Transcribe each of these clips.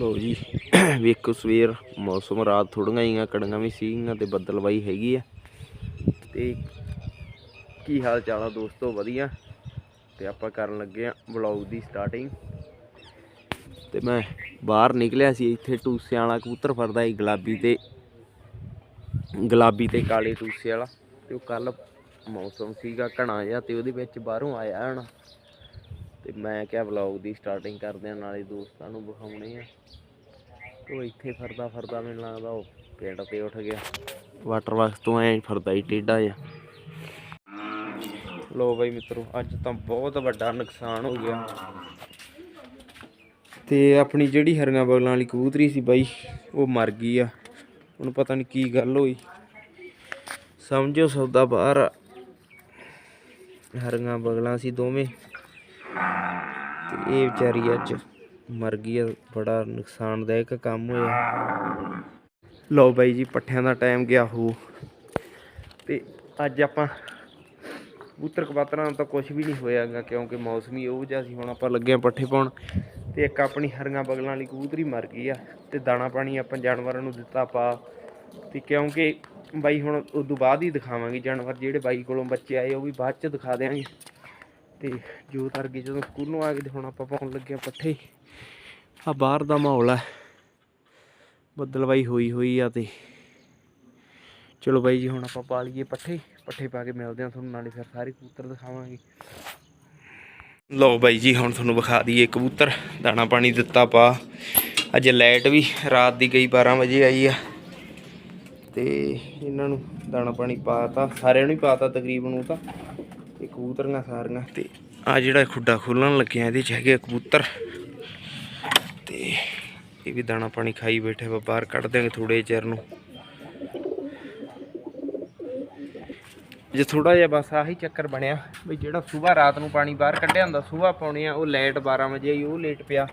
ਲੋ ਜੀ ਵੇਖੋ ਸਵੇਰ ਮੌਸਮ, ਰਾਤ ਥੋੜੀਆਂ ਜੀਆਂ ਕੜੀਆਂ ਵੀ ਸੀਗੀਆਂ ਤੇ ਬੱਦਲਵਾਈ ਹੈਗੀ ਆ। ਤੇ ਕੀ ਹਾਲ ਚਾਲ ਆ ਦੋਸਤੋ? ਵਧੀਆ। ਤੇ ਆਪਾਂ ਕਰਨ ਲੱਗੇ ਆ ਵਲੌਗ ਦੀ ਸਟਾਰਟਿੰਗ ਤੇ ਮੈਂ ਬਾਹਰ ਨਿਕਲਿਆ ਸੀ, ਇੱਥੇ ਟੂਸਿਆਂ ਵਾਲਾ ਕਬੂਤਰ ਫੜਦਾ ਸੀ ਗੁਲਾਬੀ ਤੇ ਗੁਲਾਬੀ ਤੇ ਕਾਲੇ ਟੂਸੇ ਵਾਲਾ। ਤੇ ਉਹ ਕੱਲ ਮੌਸਮ ਸੀਗਾ ਘਣਾ ਜਿਹਾ ਤੇ ਉਹਦੇ ਵਿੱਚ ਬਾਹਰੋਂ ਆਇਆ ਹਣ। ਤੇ ਮੈਂ ਕਿਹਾ ਵਲੌਗ ਦੀ ਸਟਾਰਟਿੰਗ ਕਰਦੇ ਆ, ਨਾਲੇ ਦੋਸਤਾਂ ਨੂੰ ਵਿਖਾਉਣੇ ਆ। ਉਹ ਇੱਥੇ ਫਰਦਾ ਫਰਦਾ ਮੈਨੂੰ ਲੱਗਦਾ ਉਹ ਪਿੰਡ ਤੇ ਉੱਠ ਗਿਆ। ਵਾਟਰ ਬਾਕਸ ਤੋਂ ਐਂ ਫਰਦਾ ਹੀ ਟੇਢਾ ਆ ਲੋ ਬਾਈ ਮਿੱਤਰੋ, ਅੱਜ ਤਾਂ ਬਹੁਤ ਵੱਡਾ ਨੁਕਸਾਨ ਹੋ ਗਿਆ। ਤੇ ਆਪਣੀ ਜਿਹੜੀ ਹਰੀਆਂ ਬਗਲਾਂ ਵਾਲੀ ਕਬੂਤਰੀ ਸੀ ਬਾਈ, ਉਹ ਮਰ ਗਈ ਆ। ਹੁਣ ਪਤਾ ਨਹੀਂ ਕੀ ਗੱਲ ਹੋਈ। ਸਮਝੋ ਸੌਦਾ ਬਾਹਰ। ਆ। ਹਰੀਆਂ ਬਗਲਾਂ ਸੀ ਦੋਵੇਂ। ਤੇ ਇਹ ਵਿਚਾਰੀ ਅੱਜ ਮਰ ਗਈ ਆ, ਬੜਾ ਨੁਕਸਾਨਦਾਇਕ ਕੰਮ ਹੋਇਆ। ਲਓ ਬਾਈ ਜੀ, ਪੱਠਿਆਂ ਦਾ ਟਾਈਮ ਗਿਆ ਹੋ। ਤੇ ਅੱਜ ਆਪਾਂ ਕਬੂਤਰ ਕਬਾਤਰਾਂ ਦਾ ਤਾਂ ਕੁਝ ਵੀ ਨਹੀਂ ਹੋਇਆਗਾ, ਕਿਉਂਕਿ ਮੌਸਮੀ ਹੀ ਉਹ ਜਿਹਾ ਸੀ, ਹੁਣ ਆਪਾਂ ਲੱਗੇ ਆ ਪੱਠੇ ਪਾਉਣ। ਤੇ ਇੱਕ ਆਪਣੀ ਹਰੀਆਂ ਬਗਲਾਂ ਵਾਲੀ ਕਬੂਤਰੀ ਮਰ ਗਈ ਆ, ਤੇ ਦਾਣਾ ਪਾਣੀ ਆਪਾਂ ਜਾਨਵਰਾਂ ਨੂੰ ਦਿੱਤਾ ਪਾ। ਤੇ ਕਿਉਂਕਿ ਬਾਈ ਹੁਣ ਉਦੋਂ ਬਾਅਦ ਹੀ ਦਿਖਾਵਾਂਗੇ, ਜਾਨਵਰ ਜਿਹੜੇ ਬਾਈ ਕੋਲੋਂ ਬੱਚੇ ਆਏ, ਉਹ ਵੀ ਬਾਅਦ ਚ ਦਿਖਾ ਦਿਆਂਗੇ। ਤੇ ਜੋ ਤਰਗੇ ਜਦੋਂ ਸਕੂਲੋਂ ਆ ਕੇ ਤੇ ਹੁਣ ਆਪਾਂ ਪਾਉਣ ਲੱਗੇ ਆ ਪੱਠੇ। ਆ ਬਾਹਰ ਦਾ ਮਾਹੌਲ ਆ ਬੱਦਲਵਾਈ ਹੋਈ ਹੋਈ ਆ ਤੇ ਚਲੋ ਬਾਈ ਜੀ, ਹੁਣ ਆਪਾਂ ਪਾ ਲਈਏ ਪੱਠੇ। ਪੱਠੇ ਪਾ ਕੇ ਮਿਲਦੇ ਆ ਤੁਹਾਨੂੰ, ਨਾਲੇ ਫਿਰ ਸਾਰੇ ਕਬੂਤਰ ਦਿਖਾਵਾਂਗੇ। ਲਓ ਬਾਈ ਜੀ, ਹੁਣ ਤੁਹਾਨੂੰ ਵਿਖਾ ਦਈਏ ਕਬੂਤਰ। ਦਾਣਾ ਪਾਣੀ ਦਿੱਤਾ ਪਾ। ਅੱਜ ਲਾਈਟ ਵੀ ਰਾਤ ਦੀ ਗਈ 12 ਵਜੇ ਆਈ ਆ। ਤੇ ਇਹਨਾਂ ਨੂੰ ਦਾਣਾ ਪਾਣੀ ਪਾਤਾ ਸਾਰਿਆਂ ਨੂੰ ਹੀ ਪਾਤਾ ਤਕਰੀਬਨ ਉਹ ਤਾਂ। ਤੇ ਕਬੂਤਰੀਆਂ ਸਾਰੀਆਂ ਤੇ ਆ ਜਿਹੜਾ ਖੁੱਡਾ ਖੋਲਣ ਲੱਗਿਆ, ਇਹਦੇ ਚ ਹੈਗੇ ਆ ਕਬੂਤਰ। ਤੇ ਇਹ ਵੀ ਦਾਣਾ ਪਾਣੀ ਖਾਈ ਬੈਠੇ ਵਾ ਬਾਹਰ ਕੱਢ ਦਿਆਂਗੇ ਥੋੜੇ ਚਿਰ ਨੂੰ। ਜੇ ਥੋੜਾ ਜਿਹਾ ਬਸ ਆਹੀ ਚੱਕਰ ਬਣਿਆ ਵੀ ਜਿਹੜਾ ਸਵੇਰ ਰਾਤ ਨੂੰ ਪਾਣੀ ਬਾਹਰ ਕੱਢਿਆ ਹੁੰਦਾ, ਸਵੇਰ ਪਾਉਣੇ ਆ, ਉਹ ਲਾਈਟ 12 ਵਜੇ ਆਈ, ਉਹ ਲੇਟ ਪਿਆ।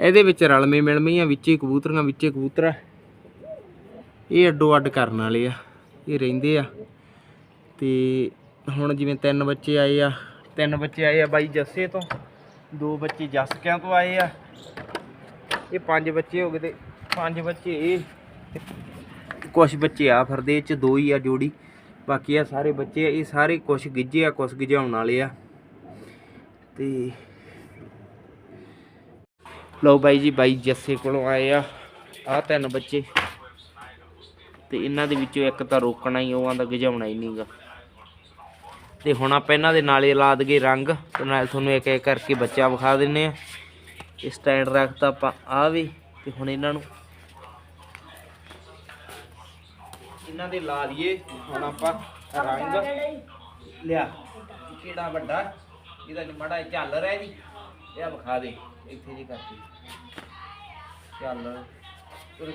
ਇਹਦੇ ਵਿੱਚ ਰਲਵੇਂ ਆ, ਵਿੱਚੇ ਕਬੂਤਰੀਆਂ, ਵਿੱਚੇ ਕਬੂਤਰ ਇਹ ਅੱਡੋ ਅੱਡ ਕਰਨ ਵਾਲੇ ਆ, ਇਹ ਰਹਿੰਦੇ ਆ। ਤੇ ਹੁਣ ਜਿਵੇਂ ਤਿੰਨ ਬੱਚੇ ਆਏ ਆ ਤਿੰਨ ਬੱਚੇ ਆਏ ਆ ਬਾਈ ਜੱਸੇ ਤੋਂ ਦੋ ਬੱਚੇ ਜੱਸਕਿਆਂ ਤੋਂ ਆਏ ਆ। ਇਹ ਪੰਜ ਬੱਚੇ ਹੋ ਗਏ ਤੇ ਪੰਜ ਬੱਚੇ ਇਹ ਕੁਝ ਬੱਚੇ ਆ ਫਿਰਦੇ ਇਹ ਚ ਦੋ ਹੀ ਆ ਜੋੜੀ। ਬਾਕੀ ਆ ਸਾਰੇ ਬੱਚੇ ਆ, ਇਹ ਸਾਰੇ ਕੁਝ ਗਿੱਜੇ ਆ ਕੁਝ ਗਿਜਾਉਣ ਵਾਲੇ ਆ। ਤੇ ਲਓ ਬਾਈ ਜੀ ਬਾਈ ਜੱਸੇ ਕੋਲੋਂ ਆਏ ਆ ਆ ਤਿੰਨ ਬੱਚੇ। ਤੇ ਇਹਨਾਂ ਦੇ ਵਿੱਚੋਂ ਇੱਕ ਤਾਂ ਰੋਕਣਾ ਹੀ ਉਹ ਆਂਦਾ ਗਿਜਾਉਣਾ ਹੀ ਨਹੀਂਗਾ ਤੇ ਹੁਣ ਆਪਾਂ ਇਹਨਾਂ ਦੇ ਨਾਲੇ ਲਾ ਦਗੇ ਰੰਗ ਤੇ ਨਾਲ ਤੁਹਾਨੂੰ ਇੱਕ ਇੱਕ ਕਰਕੇ ਬੱਚਾ ਵਿਖਾ ਦਿੰਨੇ ਆ ਇਹ ਸਟੈਂਡ ਰੱਖਤਾ ਆਪਾਂ ਆ ਵੀ ਤੇ ਹੁਣ ਇਹਨਾਂ ਨੂੰ ਇਹਨਾਂ ਦੇ ਲਾ ਲਈਏ ਹੁਣ ਆਪਾਂ ਰੰਗ ਲਿਆ। ਕਿਹੜਾ ਵੱਡਾ? ਇਹਦਾ ਮੜਾ ਚੱਲ ਰਿਹਾ ਜੀ। ਇਹ ਵਿਖਾ ਦੇ। ਇੱਥੇ ਜੀ ਕਰਤੀ ਚੱਲ। ਤੁਰ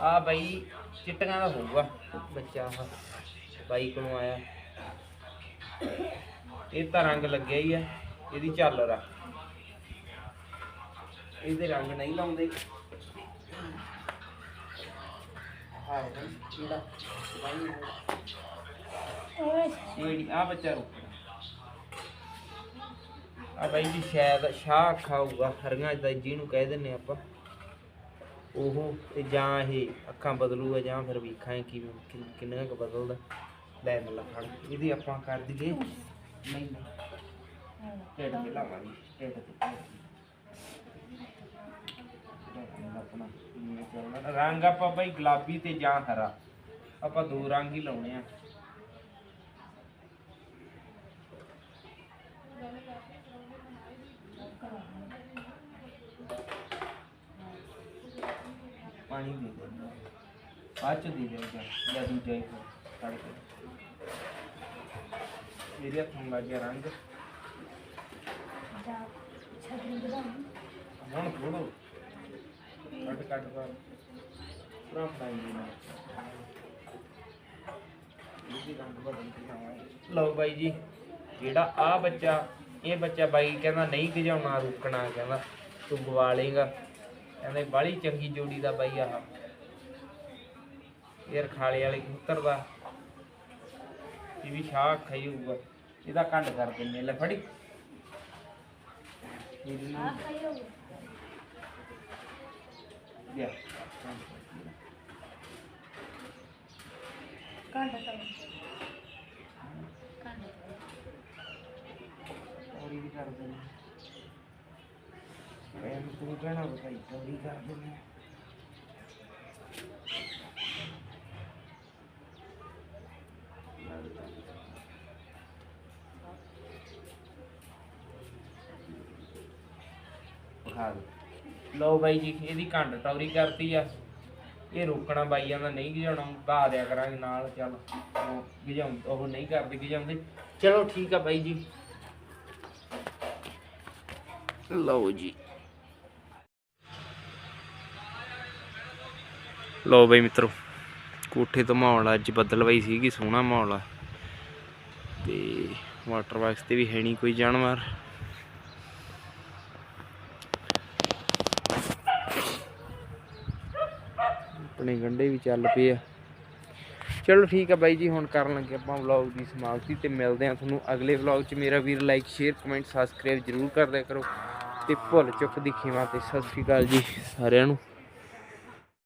ਆ ਬਾਈ ਚਿੱਟੀਆਂ ਦਾ ਹੋਊਗਾ। ਬੱਚਾ ਆਹ ਬਾਈ ਕੋਲੋਂ ਆਇਆ। ਇਹ ਤਾਂ ਰੰਗ ਲੱਗਿਆ ਹੀ ਆ, ਇਹਦੀ ਝਾਲਰ ਆ ਇਹਦੇ ਰੰਗ ਨਹੀਂ ਲਾਉਂਦੇ। ਆਹ ਕਿਹੜਾ ਬਾਈ ਆ ਬੱਚਾ ਰੁਕਣਾ। ਆ ਬਾਈ ਜੀ ਸ਼ਾਇਦ ਸ਼ਾਹ ਖਾਊਗਾ, ਹਰੀਆਂ ਦਾ ਜਿਹਨੂੰ ਕਹਿ ਦਿੰਨੇ ਆਪਾਂ। ਉਹ ਤੇ ਜਾਂ ਇਹ ਅੱਖਾਂ ਬਦਲੂਗਾ ਜਾਂ ਫਿਰ ਵੇਖਾਂ ਕਿਵੇਂ ਕਿੰਨਾ ਕੁ ਬਦਲਦਾ। ਲੈ ਮੱਲਾ ਫੜ ਇਹਦੀ ਆਪਾਂ ਕਰ ਦਈਏ। ਨਹੀਂ ਢਿੱਡ ਤੇ ਲਾਵਾਂਗੇ ਤੇ। ਚੱਲਣਾ। ਰੰਗ ਆਪਾਂ ਬਾਈ ਗੁਲਾਬੀ ਤੇ ਜਾਂ ਹਰਾ। ਆਪਾਂ ਦੋ ਰੰਗ ਹੀ ਲਾਉਣੇ ਆ। ਪਾਣੀ ਦੇ ਦੇ ਬਾਅਦ ਚ ਦੇ ਦੇ ਜਾਂ ਦੂਜਾ ਹੀ ਕੱਢ ਕੇ ਮੇਰੇ ਹੱਥ ਨੂੰ ਲੱਗ ਗਿਆ ਰੰਗ ਹੁਣ ਥੋੜੋ ਕੱਟ ਕੱਟ ਕਰ ਪੂਰਾ ਫਰਾਈ ਦੇ ਨਾਲ ਇਹ ਰੰਗ ਬਦਲ ਕੇ ਜਾਵਾਂਗੇ ਲਓ ਬਾਈ ਜੀ ਜਿਹੜਾ ਆ ਬੱਚਾ ਇਹ ਬੱਚਾ ਬਾਈ ਕਹਿੰਦਾ ਨਹੀਂ ਭਜਾਉਣਾ ਰੁਕਣਾ ਕਹਿੰਦਾ ਤੂੰ ਗਵਾ ਲੇਗਾ ਕਹਿੰਦੇ ਬਾਲੀ ਚੰਗੀ ਜੋੜੀ ਦਾ ਬਾਈ ਆਹ। ਇਹ ਰਖਾਲੇ ਵਾਲੇ ਕਬੂਤਰ ਦਾ। ਇਹ ਵੀ ਸ਼ਾਹ ਖਾਈ ਹੋਊਗਾ। ਇਹਦਾ ਕੰਡ ਕਰ ਦਿੰਨੇ ਲੈ ਫੜੀ। ਇਹਦੀ ਲਿਆ। ਘੰਟਾ ਤੱਕ ਘੰਟਾ ਚੌੜੀ ਵੀ ਕਰ ਦਿੰਦੇ ਮੈਂ ਤੂੰ ਕਹਿਣਾ ਬਤਾਈ ਚੌੜੀ ਕਰ ਦਿੰਦੇ ਖਾ ਲਓ ਬਾਈ ਜੀ, ਇਹਦੀ ਘੰਟ ਟੌਰੀ ਕਰਤੀ ਆ। ਇਹ ਰੋਕਣਾ ਬਾਈਆਂ ਦਾ ਨਹੀਂ ਗਿਜਾਉਣਾ, ਭਾ ਦਿਆ ਕਰਾਂਗੇ ਨਾਲ, ਚੱਲ। ਉਹ ਗਿਜਾਉਂ, ਉਹ ਨਹੀਂ ਕਰਦੇ ਗਿਜਾਉਂਦੇ। ਚਲੋ ਠੀਕ ਆ ਬਾਈ ਜੀ। ਲਓ ਜੀ। ਲਓ ਬਈ ਮਿੱਤਰੋ, ਕੋਠੇ ਤੋਂ ਮਾਹੌਲ ਅੱਜ ਬੱਦਲਵਾਈ ਸੀਗੀ, ਸੋਹਣਾ ਮਾਹੌਲ ਆ। ਤੇ ਵਾਟਰ ਬਾਕਸ ਤੇ ਵੀ ਹੈ ਨਹੀਂ ਕੋਈ ਜਾਨਵਰ। ਆਪਣੇ ਗੰਡੇ ਵੀ ਚੱਲ ਪਏ ਆ। ਚਲੋ ਠੀਕ ਆ ਬਾਈ ਜੀ, ਹੁਣ ਕਰਨ ਲੱਗੇ ਆਪਾਂ ਵਲੌਗ ਦੀ ਸਮਾਪਤੀ ਤੇ ਮਿਲਦੇ ਆ ਤੁਹਾਨੂੰ ਅਗਲੇ ਵਲੌਗ 'ਚ। ਮੇਰਾ ਵੀਰ ਲਾਈਕ ਸ਼ੇਅਰ ਕਮੈਂਟ ਸਬਸਕ੍ਰਾਈਬ ਜਰੂਰ ਕਰ ਦਿਆ ਕਰੋ। ਤੇ ਭੁੱਲ ਚੁੱਕ ਦੀ ਖੀਵਾ ਤੇ ਸਤਿ ਸ਼੍ਰੀ ਅਕਾਲ ਜੀ ਸਾਰਿਆਂ ਨੂੰ।